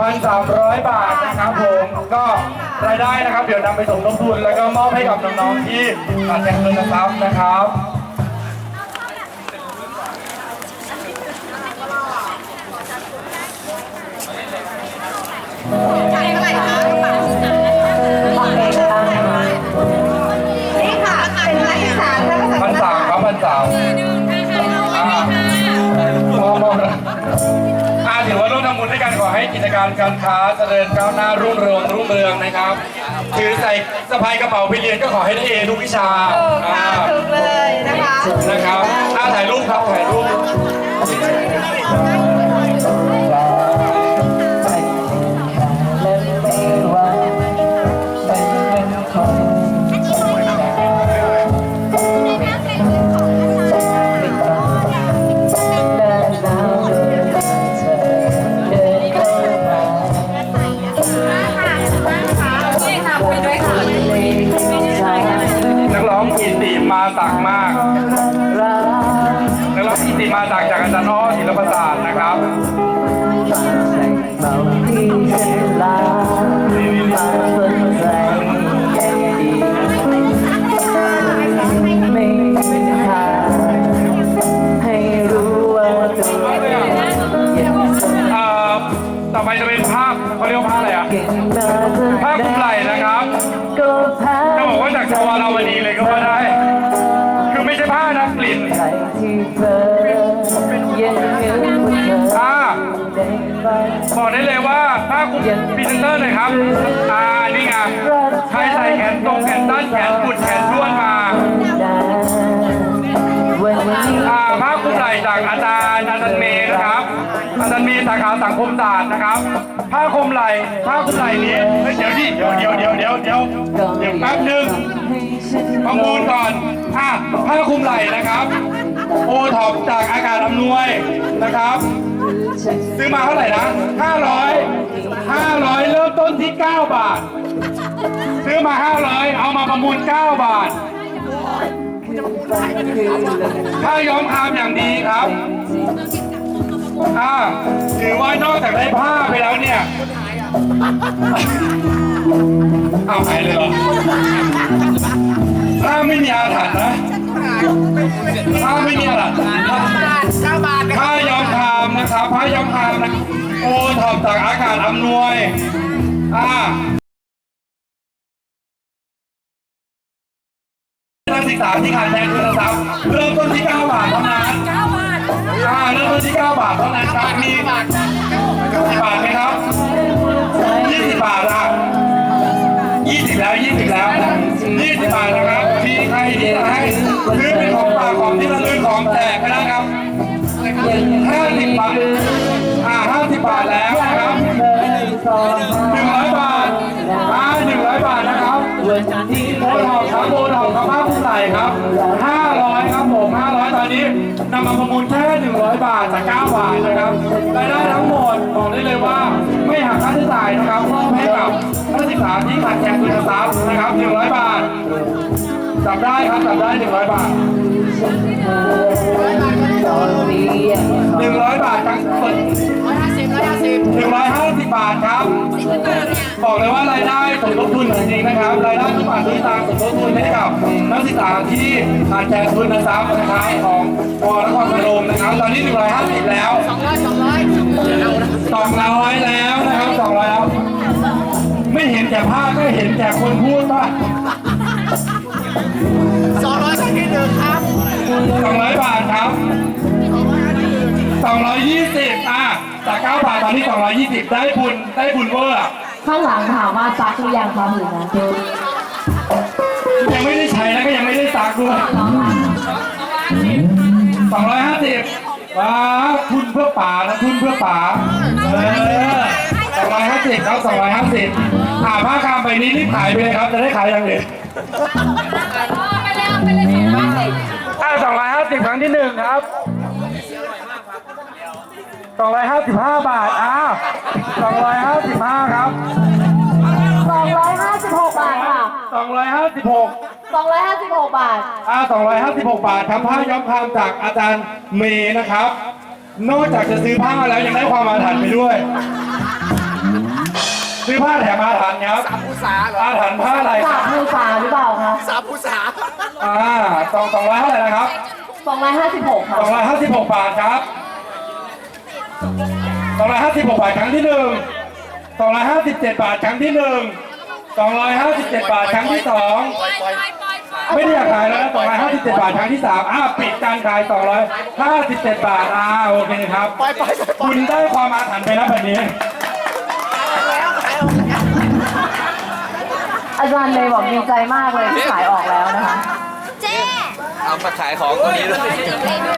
1,300 บาทนะครับผมก็รายได้นะครับ เดี๋ยวนำไปสมทบทุนแล้วก็มอบให้กับน้องๆที่ขาดแคลนทุนทรัพย์นะครับ กันขอให้กิจการการค้าเจริญก้าวหน้ารุ่งเรืองรุ่งเรืองนะครับ ถือใส่สะพายกระเป๋าไปเรียนก็ขอให้ได้เอทุกวิชาถูกอ่าค่ะถูกเลยนะคะนะครับอ่าถ่ายรูปครับถ่ายรูป นิติมาจากจากอาจารย์อ้อศิลปศาสตร์นะครับใบอกได้เลยว่าถ้าคุณพรีเซนเตอร์หน่อยครับอ่านี่ไงใครใส่แขนตรงแขนสั้นแขนกุดแขนด้วนมาได้วันนี้อ่าผ้าคลุมไหล่จากอาจารย์อาจารย์เมย์นะครับ อาจารย์เมย์สาขาสังคมศาสตร์นะครับ ผ้าคลุมไหล่ผ้าคลุมไหล่นี้เฮ้ยเดี๋ยวดิเดี๋ยวเดี๋ยวเดี๋ยวเดี๋ยวเดี๋ยวเดี๋ยวแป๊บหนึงให้ฉันประมูลก่อนอะผ้าคลุมไหล่นะครับ โอท็อปจากอากาศอำนวยนะครับ ซื้อมาเท่าไหร่นะ500 500 เริ่มต้นที่ 9 บาท ซื้อมา 500 เอามาประมูล 9 บาทผ้าย้อมคามอย่างดีครับอ่าถือว่านอกจากได้ผ้าไปแล้วเนี่ย เอาหายเลยเหรอถ้าไม่มีอาถรรพ์นะถ้าไม่มีอาถรรพ์ผ้าย้อมคามนะครับผ้าย้อม คาพายมนะโอ้ทอปจากอากาศอำนวย อ่านักศึกษาที่ขาดแคลนทุนทรัพย์เริ่มต้นที่ 9 บาทเท่านั้นอ่าเริ่มต้นที่ 9 บาทเท่านั้นครับมีบาทบาทไหมครับ20บาทอะ20แล้ว20แล้ว20บาทนะครับมีใครที่จะให้ซื้อเป็นของ 50บาทอ่า50บบาทแล้วนะครับ100บาทอ่า100บาทนะครับวันนี้โบทองครับโบนทองครับผ้าผู้ใส่ครับ500ครับผม500ตอนนี้นำมาประมูลแค่100บาทจาก9บาทนะครับรายได้ทั้งหมดบอกได้เลยว่าไม่หักค่าใช้จ่ายนะครับมอบให้กับนักศึกษาที่ขาดแคลนทุนทรัพย์นะครับ100บาทจับได้ครับจับได้100บาทตอยัง100 บบอกเลยว่ารายได้สมทบทุนจริงๆนะครับรายได้ทุกบาททุกสตางค์สมทบทุนให้กับนักศึกษาที่ขาดแคลนทุนทรัพย์นะครับของวนครพนมนะครับตอนนี้150แล้ว 200แล้วนะครับ200แล้ว ไม่เห็นแก่ผ้าก็เห็นแก่คนพูดป่ะ200บาทครับ220อะจาก9บาท ตอนนี้220 ได้บุญได้บุญเวอร์อะข้างหลังถามว่าซักหรือยังคะผืนนั้นยังไม่ได้ใช้แล้วก็ยังไม่ได้ซักด้วย 250ว้าวทุนเพื่อป่านะทุนเพื่อป่าเออ250ครับ250อ่าผ้าคามใบนี้รีบขายไปเลยครับ จะได้ขายอย่างอื่นอ่า250ครั้งที่หนึ่งครับ 255 บาท อ้าว255 ครับ 256 บาทค่ะ 256 256 บาท อ่า256 บาทครับผ้าย้อมคามจากอาจารย์เมย์นะครับ นอกจากจะซื้อผ้าแล้วยังได้ความอาถรรพ์ไปด้วย ซื้อผ้าแถมอาถรรพ์ครับ สามผู้สาเหรออาถรรพ์ผ้าอะไรคสารัมบมือสามหรือเปล่าคะสามผู้สาอ่าสองสองร้อยเท่าไหร่นะครับสองร้อยห้าสิบหกค่ะ สองร้อยห้าสิบหกบาทครับ สองร้อยห้าสิบหกบาทครั้งที่หนึ่งสองร้อยห้าสิบเจ็ดบาทครั้งที่หนึ่งสองร้อยห้าสิบเจ็ดบาทครั้งที่สองปล่อยปล่อยไม่ได้อยากขายแล้วนะ257บาทครั้งที่3อ้าวปิดการขาย257บาทอ่าโอเคครับปล่อยปล่อยปล่อยคุณได้ความอาถรรพ์ไปแล้วแบบนี้ อาจารย์เลยบอกดีใจมากเลยที่ขายออกแล้วนะคะเอามาขายของตัวนี้ด้วย